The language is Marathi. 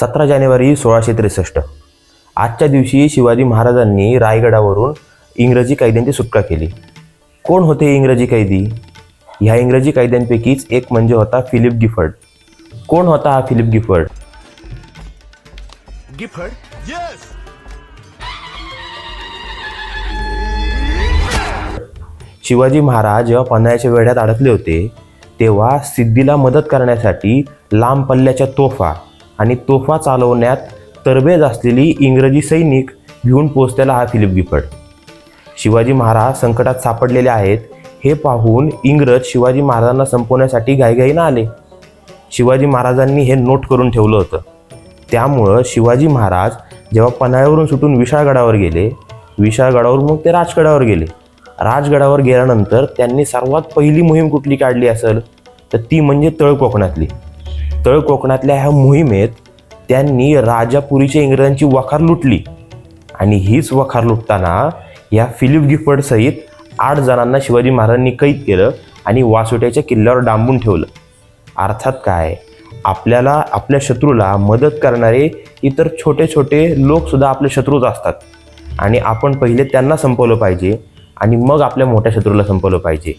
सतरा जानेवारी सोळाशे त्रेसष्ट. आजच्या दिवशी शिवाजी महाराजांनी रायगडावरून इंग्रजी कैद्यांची सुटका केली. कोण होते इंग्रजी कैदी? ह्या इंग्रजी कैद्यांपैकीच एक म्हणजे होता फिलिप गिफर्ड. कोण होता हा Philip Gifford? Gifford? Yes! Shivaji Maharaj जेव्हा पन्हाळ्याच्या वेढ्यात अडकले होते तेव्हा सिद्धीला मदत करण्यासाठी लांब पल्ल्याच्या तोफा आणि तोफा चालवण्यात तरबेज असलेली इंग्रजी सैनिक घेऊन पोचलेला हा फिलिप गिफर्ड शिवाजी महाराज संकटात सापडलेले आहेत हे पाहून इंग्रज शिवाजी महाराजांना संपवण्यासाठी घाईघाईनं आले. शिवाजी महाराजांनी हे नोट करून ठेवलं होतं. त्यामुळं शिवाजी महाराज जेव्हा पन्हाळ्यावरून सुटून विशाळगडावर गेले विशाळगडावरून मग ते राजगडावर गेले. राजगडावर गेल्यानंतर त्यांनी सर्वात पहिली मोहीम कुठली काढली असेल तर ती म्हणजे तळ कोकणातली तळ कोकणातल्या ह्या मोहिमेत त्यांनी राजापुरीच्या इंग्रजांची वखार लुटली. आणि हीच वखार लुटताना या फिलिप गिफर्ड सहित आठ जणांना शिवाजी महाराजांनी कैद केलं आणि वासोट्याच्या किल्ल्यावर डांबून ठेवलं. अर्थात काय? आपल्याला आपल्या शत्रूला मदत करणारे इतर छोटे छोटे लोकसुद्धा आपले शत्रूच असतात. आणि आपण पहिले त्यांना संपवलं पाहिजे आणि मग आपल्या मोठ्या शत्रूला संपवलं पाहिजे.